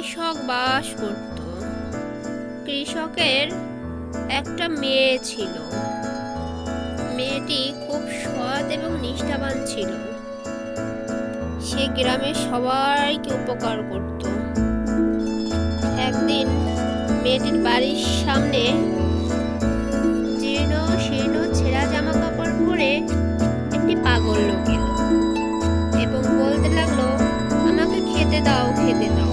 কৃষক বাস করত। কৃষকের একটা মেয়ে ছিল। মেয়েটি খুব সৎ এবং নিষ্ঠাবান ছিল। সে গ্রামের সবাইকে উপকার করত। একদিন মেয়েটির বাড়ির সামনে জীর্ণ শীর্ণ ছেঁড়া জামা কাপড় পরে একটি পাগল লোক এলো এবং বলতে লাগল, আমাকে খেতে দাও খেতে দাও।